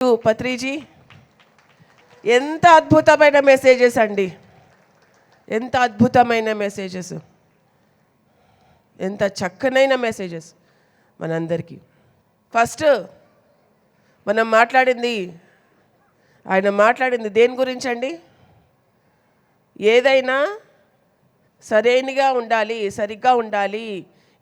పత్రిజీ ఎంత అద్భుతమైన మెసేజెస్ అండి. ఎంత అద్భుతమైన మెసేజెస్ ఎంత చక్కనైన మెసేజెస్ మనందరికీ. ఫస్ట్ మనం మాట్లాడింది ఆయన మాట్లాడింది దేని గురించి అండి ఏదైనా సరైనగా ఉండాలి సరిగ్గా ఉండాలి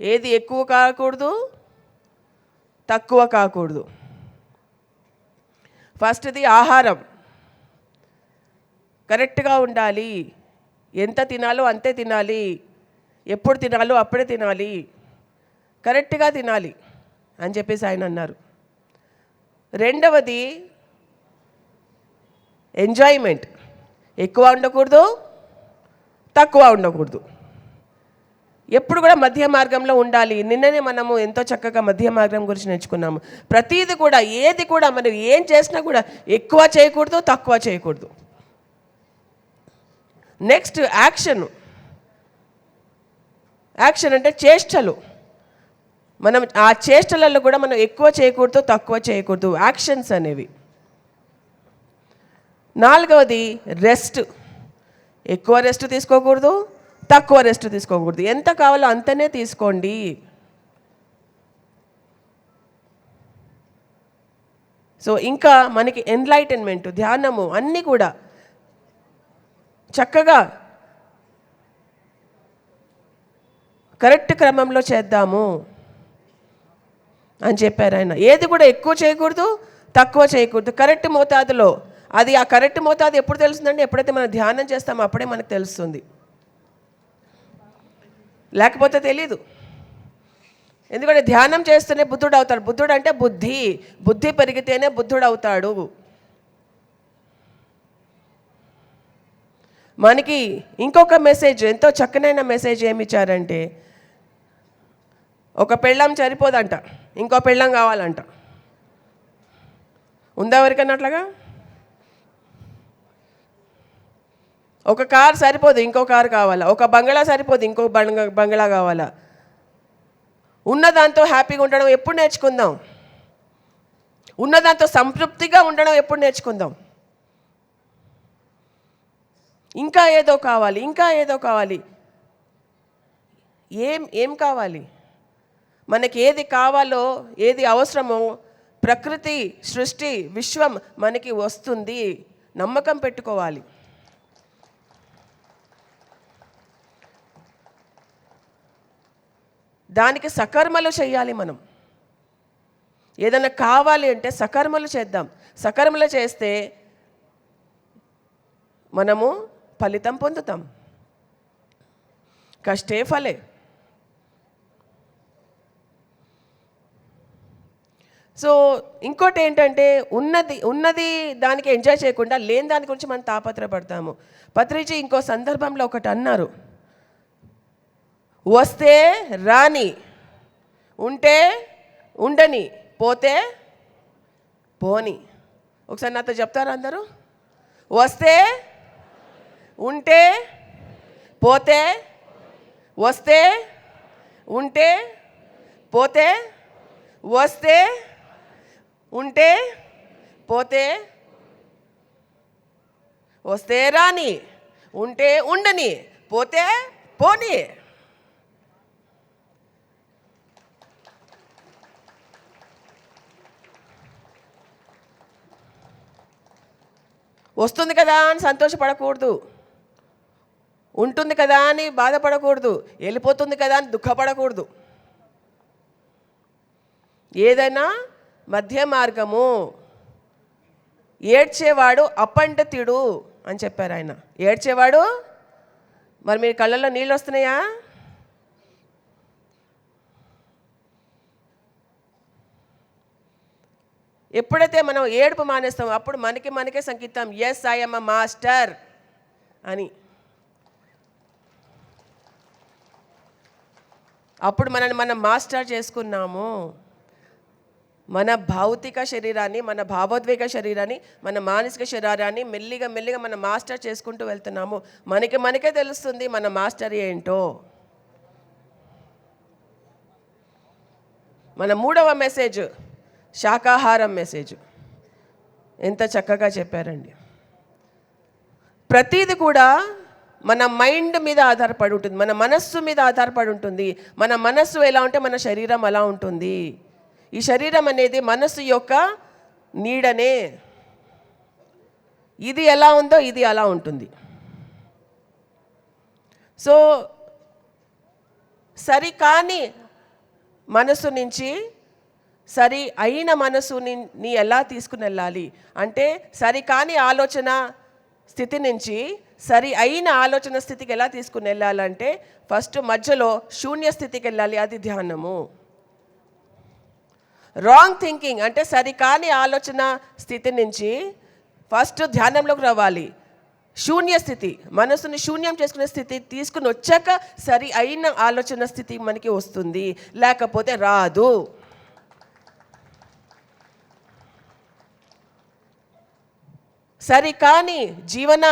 ఏది ఎక్కువ కాకూడదు తక్కువ కాకూడదు. ఫస్ట్ది ఆహారం. కరెక్ట్గా ఉండాలి. ఎంత తినాలో అంతే తినాలి. ఎప్పుడు తినాలో అప్పుడే తినాలి. కరెక్ట్గా తినాలి అని చెప్పేసి ఆయన అన్నారు. రెండవది ఎంజాయ్మెంట్. ఎక్కువ ఉండకూడదు తక్కువ ఉండకూడదు. ఎప్పుడు కూడా మధ్య మార్గంలో ఉండాలి. నిన్ననే మనము ఎంతో చక్కగా మధ్య మార్గం గురించి నేర్చుకున్నాము. ప్రతీది కూడా ఏది కూడా మనం ఏం చేసినా కూడా ఎక్కువ చేయకూడదు తక్కువ చేయకూడదు. నెక్స్ట్ యాక్షన్ యాక్షన్ అంటే చేష్టలు. మనం ఆ చేష్టలలో కూడా మనం ఎక్కువ చేయకూడదు తక్కువ చేయకూడదు. యాక్షన్స్ అనేవి. నాలుగవది రెస్ట్ ఎక్కువ రెస్ట్ తీసుకోకూడదు తక్కువ రెస్ట్ తీసుకోకూడదు. ఎంత కావాలో అంతనే తీసుకోండి. సో ఇంకా మనకి ఎన్లైటన్మెంట్ ధ్యానము అన్నీ కూడా చక్కగా కరెక్ట్ క్రమంలో చేద్దాము అని చెప్పారు ఆయన. ఏది కూడా ఎక్కువ చేయకూడదు తక్కువ చేయకూడదు. కరెక్ట్ మోతాదులో. అది ఆ కరెక్ట్ మోతాదు ఎప్పుడు తెలుస్తుందంటే ఎప్పుడైతే మనం ధ్యానం చేస్తామో అప్పుడే మనకు తెలుస్తుంది. లేకపోతే తెలీదు. ఎందుకంటే ధ్యానం చేస్తేనే బుద్ధుడు అవుతాడు. బుద్ధుడు అంటే బుద్ధి. బుద్ధి పెరిగితేనే బుద్ధుడు అవుతాడు. మనకి ఇంకొక మెసేజ్ ఎంతో చక్కనైన మెసేజ్ ఏమి ఇచ్చారంటే ఒక పెళ్ళం సరిపోదంట ఇంకో పెళ్ళం కావాలంట. ఉందా ఎవరికన్నా అట్లాగా? ఒక కార్ సరిపోదు ఇంకో కారు కావాలా? ఒక బంగ్లా సరిపోదు ఇంకో బంగ బంగ్లా కావాలా? ఉన్నదాంతో హ్యాపీగా ఉండడం ఎప్పుడు నేర్చుకుందాం? ఉన్నదాంతో సంతృప్తిగా ఉండడం ఎప్పుడు నేర్చుకుందాం? ఇంకా ఏదో కావాలి ఇంకా ఏదో కావాలి. ఏం ఏం కావాలి? మనకి ఏది కావాలో ఏది అవసరమో ప్రకృతి సృష్టి విశ్వం మనకి వస్తుంది. నమ్మకం పెట్టుకోవాలి. దానికి సకర్మలు చేయాలి మనం. ఏదైనా కావాలి అంటే సకర్మలు చేద్దాం. సకర్మలు చేస్తే మనము ఫలితం పొందుతాం. కష్టే ఫలే. సో ఇంకోటి ఏంటంటే ఉన్నది ఉన్నది దానికి ఎంజాయ్ చేయకుండా లేని దాని గురించి మనం తాపత్రపడతాము పత్రిజీ ఇంకో సందర్భంలో ఒకటి అన్నారు. వస్తే రాని ఉంటే ఉండని పోతే పోని. ఒకసారి నాతో చెప్తారా అందరూ? వస్తే ఉంటే పోతే వస్తే ఉంటే పోతే వస్తే ఉంటే పోతే వస్తే రాని ఉంటే ఉండని పోతే పోనీ. వస్తుంది కదా అని సంతోషపడకూడదు. ఉంటుంది కదా అని బాధపడకూడదు. వెళ్ళిపోతుంది కదా అని దుఃఖపడకూడదు. ఏదైనా మధ్య మార్గము. ఏడ్చేవాడు అపండితుడు అని చెప్పారు ఆయన. ఏడ్చేవాడు? మరి మీ కళ్ళల్లో నీళ్ళు వస్తున్నాయా? ఎప్పుడైతే మనం ఏడుపు మానేస్తామో అప్పుడు మనకి మనకే సంకేతం ఎస్ ఐఎమ్ అ మాస్టర్ అని. అప్పుడు మనల్ని మనం మాస్టర్ చేసుకున్నాము. మన భౌతిక శరీరాన్ని మన భావోద్వేగ శరీరాన్ని మన మానసిక శరీరాన్ని మెల్లిగా మెల్లిగా మనం మాస్టర్ చేసుకుంటూ వెళ్తున్నాము. మనకి మనకే తెలుస్తుంది మన మాస్టర్ ఏంటో. మన మూడవ మెసేజ్. శాకాహారం మెసేజ్ ఎంత చక్కగా చెప్పారండి. ప్రతీది కూడా మన మైండ్ మీద ఆధారపడి ఉంటుంది. మన మనస్సు మీద ఆధారపడి ఉంటుంది. మన మనస్సు ఎలా ఉంటే మన శరీరం అలా ఉంటుంది. ఈ శరీరం అనేది మనస్సు యొక్క నీడనే. ఇది ఎలా ఉందో ఇది అలా ఉంటుంది. సో సరికాని మనసు నుంచి సరి అయిన మనసుని నీ ఎలా తీసుకుని వెళ్ళాలి? అంటే సరి కాని ఆలోచన స్థితి నుంచి సరి అయిన ఆలోచన స్థితికి ఎలా తీసుకుని వెళ్ళాలంటే ఫస్ట్ మధ్యలో శూన్య స్థితికి వెళ్ళాలి అది ధ్యానము. రాంగ్ థింకింగ్ అంటే సరి కాని ఆలోచన స్థితి నుంచి ఫస్ట్ ధ్యానంలోకి రావాలి. శూన్య స్థితి మనసుని శూన్యం చేసుకునే స్థితి తీసుకుని వచ్చాక సరి అయిన ఆలోచన స్థితి మనకి వస్తుంది. లేకపోతే రాదు. సరి కానీ జీవన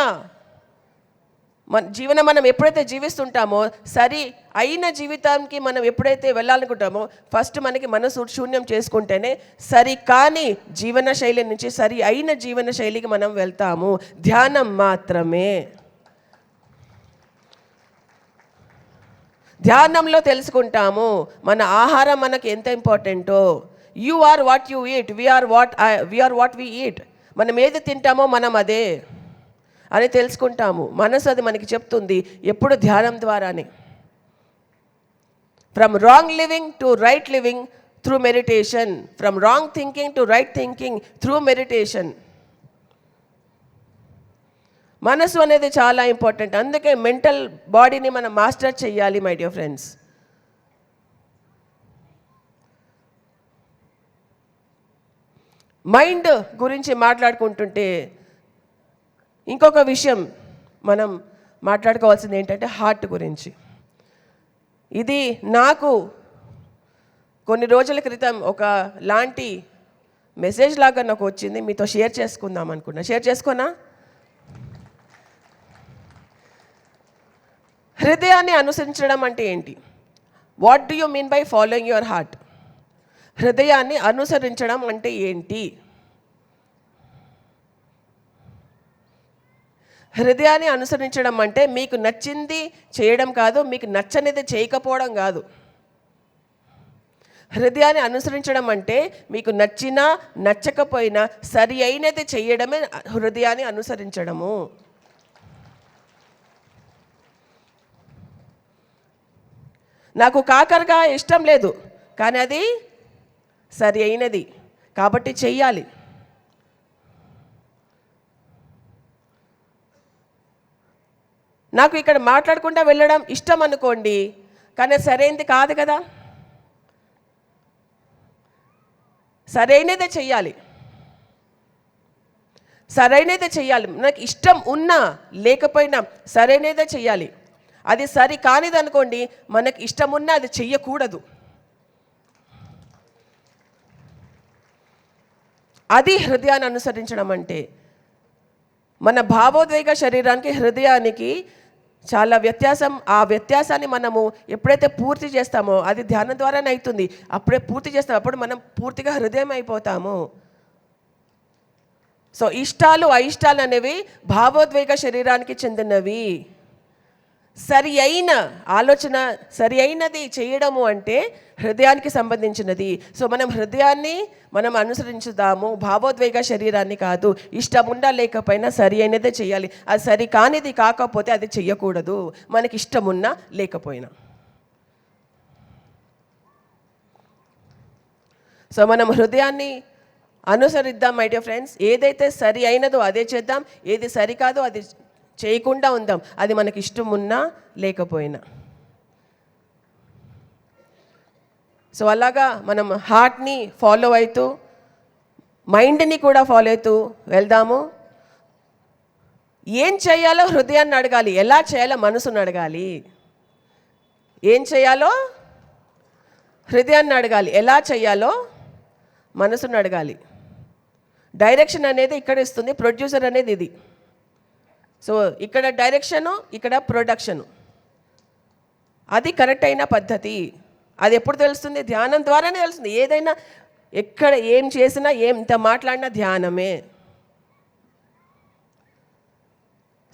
మన జీవనం మనం ఎప్పుడైతే జీవిస్తుంటామో సరి అయిన జీవితానికి మనం ఎప్పుడైతే వెళ్ళాలనుకుంటామో ఫస్ట్ మనకి మనసు శూన్యం చేసుకుంటేనే సరి కాని జీవన శైలి నుంచి సరి అయిన జీవన శైలికి మనం వెళ్తాము. ధ్యానం మాత్రమే. ధ్యానంలో తెలుసుకుంటాము మన ఆహారం మనకి ఎంత ఇంపార్టెంటో you are what you eat we are what we are what we eat మనం ఏది తింటామో మనం అదే అని తెలుసుకుంటాము. మనసు అది మనకి చెప్తుంది ఎప్పుడు ధ్యానం ద్వారానే. From wrong living to right living through meditation from wrong thinking to right thinking through meditation మనసు అనేది చాలా ఇంపార్టెంట్ అందుకే మెంటల్ బాడీని మనం మాస్టర్ చేయాలి మై డియర్ ఫ్రెండ్స్ మైండ్ గురించి మాట్లాడుకుంటుంటే ఇంకొక విషయం మనం మాట్లాడుకోవాల్సింది ఏంటంటే హార్ట్ గురించి. ఇది నాకు కొన్ని రోజుల క్రితం ఒక లాంటి మెసేజ్ లాగా నాకు వచ్చింది. మీతో షేర్ చేసుకుందాం అనుకున్నా. షేర్ చేసుకోనా? హృదయాన్ని అనుసరించడం అంటే ఏంటి? What do you mean by following your heart హృదయాన్ని అనుసరించడం అంటే ఏంటి? హృదయాన్ని అనుసరించడం అంటే మీకు నచ్చింది చేయడం కాదు మీకు నచ్చనిది చేయకపోవడం కాదు. హృదయాన్ని అనుసరించడం అంటే మీకు నచ్చినా నచ్చకపోయినా సరి అయినది చేయడమే హృదయాన్ని అనుసరించడము. నాకు కాకరకాయ ఇష్టం లేదు కానీ అది సరి అయినది. కాబట్టి చెయ్యాలి. నాకు ఇక్కడ మాట్లాడకుండా వెళ్ళడం ఇష్టం అనుకోండి కానీ సరైనది కాదు కదా. సరైనదే చెయ్యాలి. సరైనదే చెయ్యాలి. నాకు ఇష్టం ఉన్నా లేకపోయినా సరైనదే చెయ్యాలి. అది సరి కానిది అనుకోండి మనకి ఇష్టం ఉన్నా అది చెయ్యకూడదు. అది హృదయాన్ని అనుసరించడం అంటే. మన భావోద్వేగ శరీరానికి హృదయానికి చాలా వ్యత్యాసం ఆ వ్యత్యాసాన్ని మనము ఎప్పుడైతే పూర్తి చేస్తామో అది ధ్యానం ద్వారానే అవుతుంది. అప్పుడే పూర్తి చేస్తాం అప్పుడు మనం పూర్తిగా హృదయం అయిపోతాము. సో ఇష్టాలు అయిష్టాలు అనేవి భావోద్వేగ శరీరానికి చెందినవి. సరి అయిన ఆలోచన సరి అయినది చేయడము అంటే హృదయానికి సంబంధించినది. సో మనం హృదయాన్ని మనం అనుసరించుదాము. భావోద్వేగ శరీరాన్ని కాదు. ఇష్టం ఉండా లేకపోయినా సరి అయినదే చేయాలి. అది సరి కానిది కాకపోతే అది చెయ్యకూడదు. మనకి ఇష్టం ఉన్నా లేకపోయినా. సో మనం హృదయాన్ని అనుసరిద్దాం మై డియర్ ఫ్రెండ్స్ ఏదైతే సరి అయినదో అదే చేద్దాం. ఏది సరికాదో అది చేయకుండా ఉందాం. అది మనకి ఇష్టం ఉన్నా లేకపోయినా. సో అలాగా మనం హార్ట్ని ఫాలో అవుతూ మైండ్ని కూడా ఫాలో అవుతూ వెళ్దాము. ఏం చేయాలో హృదయాన్ని అడగాలి. ఎలా చేయాలో మనసును అడగాలి. ఏం చేయాలో హృదయాన్ని అడగాలి. ఎలా చేయాలో మనసును అడగాలి. డైరెక్షన్ అనేది ఇక్కడ ఇస్తుంది. ప్రొడ్యూసర్ అనేది ఇది. సో ఇక్కడ డైరెక్షను ఇక్కడ ప్రొడక్షను అది కరెక్ట్ అయిన పద్ధతి. అది ఎప్పుడు తెలుస్తుంది? ధ్యానం ద్వారానే తెలుస్తుంది. ఏదైనా ఎక్కడ ఏం చేసినా ఏం ఇంత మాట్లాడినా ధ్యానమే.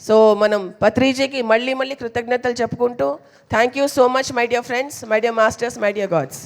సో మనం పత్రిజీకి మళ్ళీ మళ్ళీ కృతజ్ఞతలు చెప్పుకుంటూ thank you so much my dear friends my dear masters my dear gods